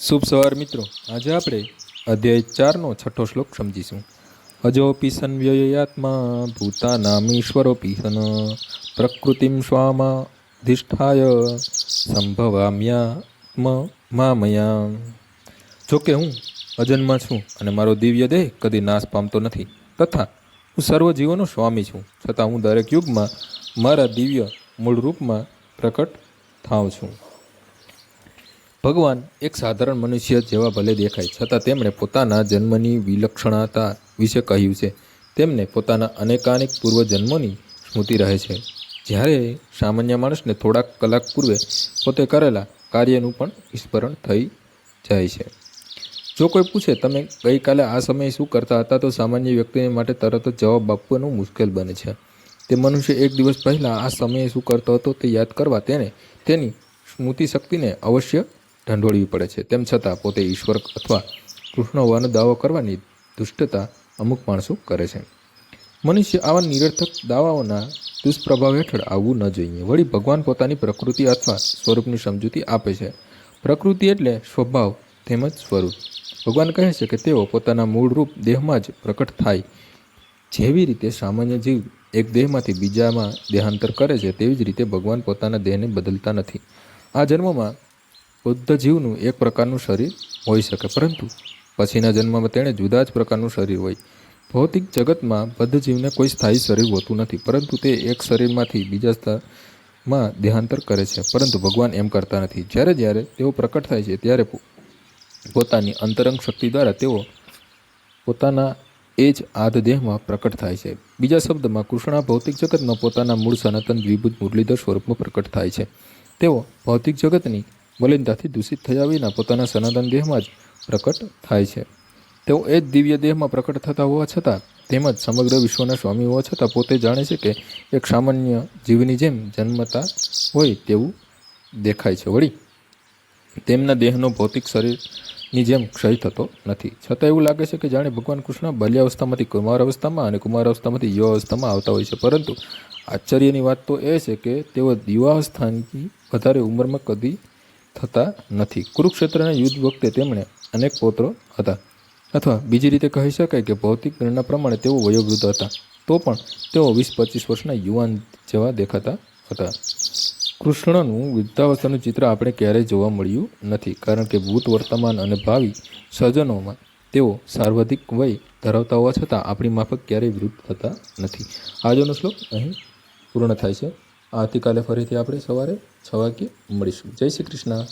શુભ સવાર મિત્રો. આજે આપણે અધ્યાય ચારનો છઠ્ઠો શ્લોક સમજીશું. અજોપી સન વ્યયાત્મા ભૂતાનામીશ્વરોપી સન પ્રકૃતિમ સ્વામાધિષ્ઠાય સંભવામ્યાત્મ મામયા જોકે હું અજન્મા છું અને મારો દિવ્ય દેહ કદી નાશ પામતો નથી. તથા હું સર્વ જીવોનો સ્વામી છું. છતાં હું દરેક યુગમાં મારા દિવ્ય મૂળ રૂપમાં પ્રકટ થાઉં છું. ભગવાન એક સાધારણ મનુષ્ય જેવા ભલે દેખાય, છતાં તેમણે પોતાના જન્મની વિલક્ષણતા વિશે કહ્યું છે. તેમને પોતાના અનેકાનેક પૂર્વજન્મોની સ્મૃતિ રહે છે. જ્યારે સામાન્ય માણસને થોડાક કલાક પૂર્વે, પોતે કરેલા કાર્યનું પણ વિસ્મરણ થઈ જાય છે. જો કોઈ પૂછે, તમે ગઈકાલે આ સમયે શું કરતા હતા? તો સામાન્ય વ્યક્તિને માટે તરત જ જવાબ આપવાનું મુશ્કેલ બને છે. તે મનુષ્ય એક દિવસ પહેલાં આ સમયે શું કરતો હતો તે યાદ કરવા તેને તેની સ્મૃતિ શક્તિને અવશ્ય ઢંઢોળવી પડે છે. તેમ છતાં પોતે ઈશ્વર અથવા કૃષ્ણ હોવાનો દાવો કરવાની દુષ્ટતા અમુક માણસો કરે છે. મનુષ્ય આવા નિરર્થક દાવાઓના દુષ્પ્રભાવ હેઠળ આવવું ન જોઈએ. વળી ભગવાન પોતાની પ્રકૃતિ અથવા સ્વરૂપની સમજૂતી આપે છે. પ્રકૃતિ એટલે સ્વભાવ તેમજ સ્વરૂપ. ભગવાન કહે છે કે તેઓ પોતાના મૂળ રૂપ દેહમાં જ પ્રકટ થાય. જેવી રીતે સામાન્ય જીવ એક દેહમાંથી બીજામાં દેહાંતર કરે છે, તેવી જ રીતે ભગવાન પોતાના દેહને બદલતા નથી. આ જન્મમાં બુદ્ધ જીવનું એક પ્રકારનું શરીર હોઈ શકે. પરંતુ પછીના જન્મમાં તેણે જુદા જ પ્રકારનું શરીર હોય. ભૌતિક જગતમાં બદ્ધ જીવને કોઈ સ્થાયી શરીર હોતું નથી, પરંતુ તે એક શરીરમાંથી બીજા સ્થળમાં દેહાંતર કરે છે. પરંતુ ભગવાન એમ કરતા નથી. જ્યારે જ્યારે તેઓ પ્રકટ થાય છે, ત્યારે પોતાની અંતરંગ શક્તિ દ્વારા તેઓ પોતાના એ જ આધદેહમાં પ્રકટ થાય છે. બીજા શબ્દમાં, કૃષ્ણ ભૌતિક જગતમાં પોતાના મૂળ સનાતન દ્વિભુજ મુરલીધર સ્વરૂપમાં પ્રકટ થાય છે. તેઓ ભૌતિક જગતની મલિનતાથી દૂષિત થયા વિના પોતાના સનાતન દેહમાં જ પ્રકટ થાય છે. તેઓ એ જ દિવ્ય દેહમાં પ્રકટ થતા હોવા છતાં તેમજ સમગ્ર વિશ્વના સ્વામી હોવા છતાં પોતે જાણે છે કે એક સામાન્ય જીવની જેમ જન્મતા હોય તેવું દેખાય છે વળી. તેમના દેહનો ભૌતિક શરીરની જેમ ક્ષય થતો નથી. છતાં એવું લાગે છે કે જાણે ભગવાન કૃષ્ણ બાલ્યાવસ્થામાંથી કુમાર અવસ્થામાં અને કુમાર અવસ્થામાંથી યુવા અવસ્થામાં આવતા હોય છે. પરંતુ આશ્ચર્યની વાત તો એ છે કે તેઓ યુવાવસ્થાની વધારે ઉંમરમાં કદી થતા નથી. કુરુક્ષેત્રના યુદ્ધ વખતે તેમણે અનેક પૌત્રો હતા. અથવા બીજી રીતે કહી શકાય કે ભૌતિક ગણના પ્રમાણે તેઓ વયોવૃદ્ધ હતા. તો પણ તેઓ વીસ પચીસ વર્ષના યુવાન જેવા દેખાતા હતા. કૃષ્ણનું વૃદ્ધાવસ્થાનું ચિત્ર આપણે ક્યારેય જોવા મળ્યું નથી, કારણ કે ભૂત વર્તમાન અને ભાવિ સર્જનોમાં તેઓ સાર્વધિક વય ધરાવતા હોવા છતાં આપણી માફક ક્યારેય વૃદ્ધ થતા નથી. આજનો શ્લોક અહીં પૂર્ણ થાય છે. આવતીકાલે ફરીથી આપણે સવારે છ વાગ્યે મળીશું. જય શ્રી કૃષ્ણ.